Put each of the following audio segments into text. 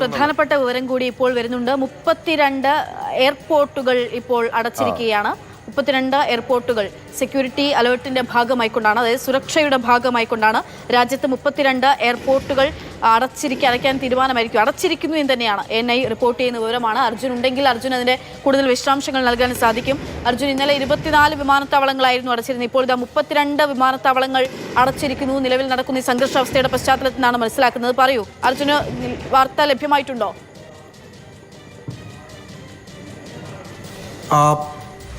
പ്രധാനപ്പെട്ട വിവരം കൂടി ഇപ്പോൾ വരുന്നുണ്ട്. മുപ്പത്തിരണ്ട് എയർപോർട്ടുകൾ ഇപ്പോൾ അടച്ചിരിക്കുകയാണ്. മുപ്പത്തിരണ്ട് എയർപോർട്ടുകൾ സെക്യൂരിറ്റി അലേർട്ടിന്റെ ഭാഗമായിക്കൊണ്ടാണ് അതായത് സുരക്ഷയുടെ ഭാഗമായിക്കൊണ്ടാണ് രാജ്യത്ത് മുപ്പത്തിരണ്ട് എയർപോർട്ടുകൾ അടച്ചിരിക്കുക അടയ്ക്കാൻ തീരുമാനമായിരിക്കും. അടച്ചിരിക്കുന്നു എന്ന് തന്നെയാണ് എൻ ഐ റിപ്പോർട്ട് ചെയ്യുന്ന വിവരമാണ്. അർജുൻ ഉണ്ടെങ്കിൽ അർജുൻ അതിന്റെ കൂടുതൽ വിശദാംശങ്ങൾ നൽകാൻ സാധിക്കും. അർജുൻ ഇന്നലെ ഇരുപത്തിനാല് വിമാനത്താവളങ്ങളായിരുന്നു അടച്ചിരുന്നത്. ഇപ്പോൾ ഇതാ മുപ്പത്തിരണ്ട് വിമാനത്താവളങ്ങൾ അടച്ചിരിക്കുന്നു. നിലവിൽ നടക്കുന്ന ഈ സംഘർഷാവസ്ഥയുടെ പശ്ചാത്തലത്തിൽ നിന്നാണ് മനസ്സിലാക്കുന്നത്. പറയൂ അർജുന് വാർത്ത ലഭ്യമായിട്ടുണ്ടോ?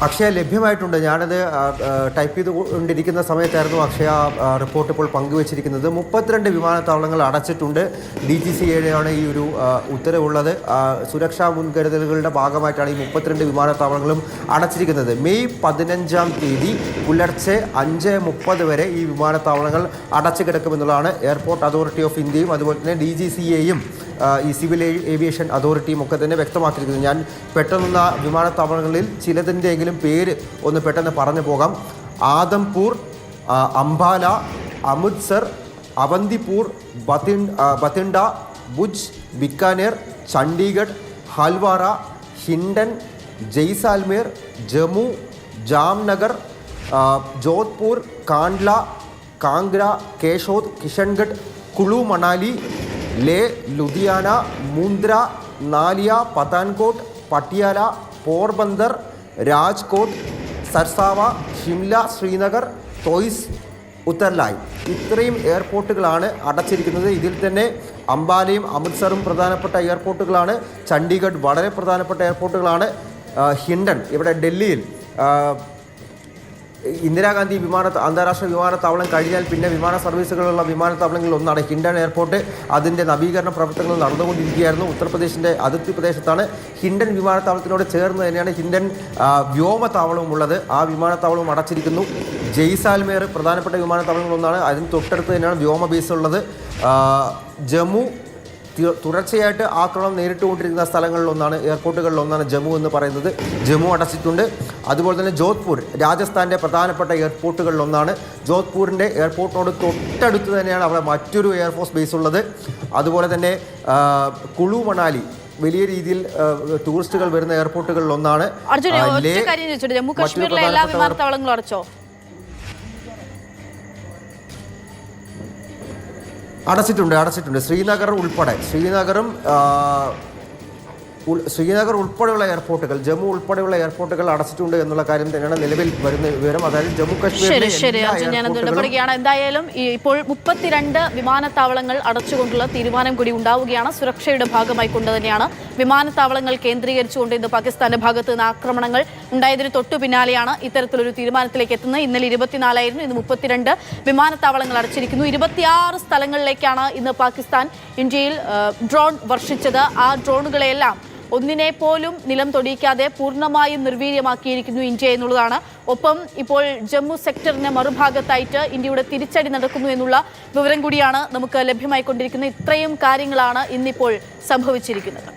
അക്ഷയ ലഭ്യമായിട്ടുണ്ട്. ഞാനത് ടൈപ്പ് ചെയ്തുകൊണ്ടിരിക്കുന്ന സമയത്തായിരുന്നു അക്ഷയ റിപ്പോർട്ട് ഇപ്പോൾ പങ്കുവച്ചിരിക്കുന്നത്. മുപ്പത്തിരണ്ട് വിമാനത്താവളങ്ങൾ അടച്ചിട്ടുണ്ട്. ഡി ജി സി എയുടെയാണ് ഈ ഒരു ഉത്തരവുള്ളത്. സുരക്ഷാ മുൻകരുതലുകളുടെ ഭാഗമായിട്ടാണ് ഈ മുപ്പത്തിരണ്ട് വിമാനത്താവളങ്ങളും അടച്ചിരിക്കുന്നത്. മെയ് പതിനഞ്ചാം തീയതി പുലർച്ചെ അഞ്ച് മുപ്പത് വരെ ഈ വിമാനത്താവളങ്ങൾ അടച്ചു കിടക്കുമെന്നുള്ളതാണ് എയർപോർട്ട് അതോറിറ്റി ഓഫ് ഇന്ത്യയും അതുപോലെ തന്നെ ഡി ജി സി എയും ഈ സിവിൽ ഏവിയേഷൻ അതോറിറ്റിയും ഒക്കെ തന്നെ വ്യക്തമാക്കിയിരിക്കുന്നത് ഞാൻ പെട്ടെന്നുള്ള വിമാനത്താവളങ്ങളിൽ ചിലതിന്റെയെങ്കിലും പേര് ഒന്ന് പെട്ടെന്ന് പറഞ്ഞു പോകാം. ആദംപൂർ അംബാല അമൃത്സർ അവന്തിപൂർ ബത്തിൻ ആ, ബത്തിണ്ട ഭുജ് ബിക്കാനേർ ചണ്ഡീഗഡ് ഹൽവാറ ഹിൻഡൻ ജയ്സാൽമേർ ജമ്മു ജാംനഗർ ജോധ്പൂർ കാണ്ട്ല കാംഗ്ര കേശോദ് കിഷൻഗഡ് കുളു മണാലി ലേ ലുധിയാന മുന്ദ്ര നാലിയ പത്താൻകോട്ട് പട്ടിയാല പോർബന്ദർ രാജ്കോട്ട് സർസാവ ഷിംല ശ്രീനഗർ തോയ്സ് ഉത്തർലായ്. ഇത്രയും എയർപോർട്ടുകളാണ് അടച്ചിരിക്കുന്നത്. ഇതിൽ തന്നെ അംബാലയും അമൃത്സറും പ്രധാനപ്പെട്ട എയർപോർട്ടുകളാണ്. ചണ്ഡീഗഡ് വളരെ പ്രധാനപ്പെട്ട എയർപോർട്ടുകളാണ്. ഹിണ്ടൺ ഇവിടെ ഡൽഹിയിൽ ഇന്ദിരാഗാന്ധി വിമാന അന്താരാഷ്ട്ര വിമാനത്താവളം കഴിഞ്ഞാൽ പിന്നെ വിമാന സർവീസുകളുള്ള വിമാനത്താവളങ്ങളിൽ ഒന്നാണ് ഹിൻഡൻ എയർപോർട്ട്. അതിന്റെ നവീകരണ പ്രവർത്തനങ്ങൾ നടന്നുകൊണ്ടിരിക്കുകയായിരുന്നു. ഉത്തർപ്രദേശിന്റെ അതിർത്തി പ്രദേശത്താണ് ഹിൻഡൻ വിമാനത്താവളത്തിനോട് ചേർന്ന് തന്നെയാണ് ഹിൻഡൻ വ്യോമത്താവളവും ഉള്ളത്. ആ വിമാനത്താവളവും അടച്ചിരിക്കുന്നു. ജയ്സാൽമേർ പ്രധാനപ്പെട്ട വിമാനത്താവളങ്ങളൊന്നാണ് അതിന് തൊട്ടടുത്ത് തന്നെയാണ് വ്യോമ ബേസ് ഉള്ളത്. ജമ്മു തുടർച്ചയായിട്ട് ആക്രമണം നേരിട്ടുകൊണ്ടിരിക്കുന്ന സ്ഥലങ്ങളിലൊന്നാണ് എയർപോർട്ടുകളിലൊന്നാണ് ജമ്മു എന്ന് പറയുന്നത്. ജമ്മു അടച്ചിട്ടുണ്ട്. അതുപോലെ തന്നെ ജോധ്പൂർ രാജസ്ഥാന്റെ പ്രധാനപ്പെട്ട എയർപോർട്ടുകളിലൊന്നാണ്. ജോധ്പൂരിന്റെ എയർപോർട്ടിനോട് തൊട്ടടുത്ത് തന്നെയാണ് അവിടെ മറ്റൊരു എയർഫോഴ്സ് ബേസ് ഉള്ളത്. അതുപോലെ തന്നെ കുളു മണാലി വലിയ രീതിയിൽ ടൂറിസ്റ്റുകൾ വരുന്ന എയർപോർട്ടുകളിലൊന്നാണ്. ഒന്നാണ് ജമ്മു കാശ്മീരിലെ എല്ലാ വിമാനത്താവളങ്ങളും അടച്ചോ? അടച്ചിട്ടുണ്ട് അടച്ചിട്ടുണ്ട്. ശ്രീനഗർ ഉൾപ്പെടെ. ശ്രീനഗറും ശ്രീനഗർ ഉൾപ്പെടെയുള്ള എയർപോർട്ടുകൾ ജമ്മു ഉൾപ്പെടെയുള്ള എയർപോർട്ടുകൾ അടച്ചിട്ടുണ്ട് എന്നുള്ള കാര്യം തന്നെയാണ് നിലവിൽ വരുന്ന വിവരം. അതായത് ജമ്മു കശ്മീർ കാശ്മീരിലെ ശരി എല്ലാ അർജുൻ ഞാൻ ഇടപെടുകയാണ് എന്തായാലും ഇപ്പോൾ മുപ്പത്തിരണ്ട് വിമാനത്താവളങ്ങൾ അടച്ചുകൊണ്ടുള്ള തീരുമാനം കൂടി ഉണ്ടാവുകയാണ്. സുരക്ഷയുടെ ഭാഗമായി കൊണ്ട് തന്നെയാണ് വിമാനത്താവളങ്ങൾ കേന്ദ്രീകരിച്ചുകൊണ്ട് ഇന്ന് പാകിസ്ഥാന്റെ ഭാഗത്ത് നിന്ന് ആക്രമണങ്ങൾ ഉണ്ടായതിന് തൊട്ടു പിന്നാലെയാണ് ഇത്തരത്തിലൊരു തീരുമാനത്തിലേക്ക് എത്തുന്നത്. ഇന്നലെ ഇരുപത്തിനാലായിരുന്നു ഇന്ന് മുപ്പത്തിരണ്ട് വിമാനത്താവളങ്ങൾ അടച്ചിരിക്കുന്നു. ഇരുപത്തിയാറ് സ്ഥലങ്ങളിലേക്കാണ് ഇന്ന് പാകിസ്ഥാൻ ഇന്ത്യയിൽ ഡ്രോൺ വർഷിച്ചത്. ആ ഡ്രോണുകളെല്ലാം ഒന്നിനെ പോലും നിലം തൊടിയിക്കാതെ പൂർണമായും നിർവീര്യമാക്കിയിരിക്കുന്നു ഇന്ത്യ എന്നുള്ളതാണ്. ഒപ്പം ഇപ്പോൾ ജമ്മു സെക്ടറിന് മറുഭാഗത്തായിട്ട് ഇന്ത്യയുടെ തിരിച്ചടി നടക്കുന്നു എന്നുള്ള വിവരം കൂടിയാണ് നമുക്ക് ലഭ്യമായിക്കൊണ്ടിരിക്കുന്നത്. ഇത്രയും കാര്യങ്ങളാണ് ഇന്നിപ്പോൾ സംഭവിച്ചിരിക്കുന്നത്.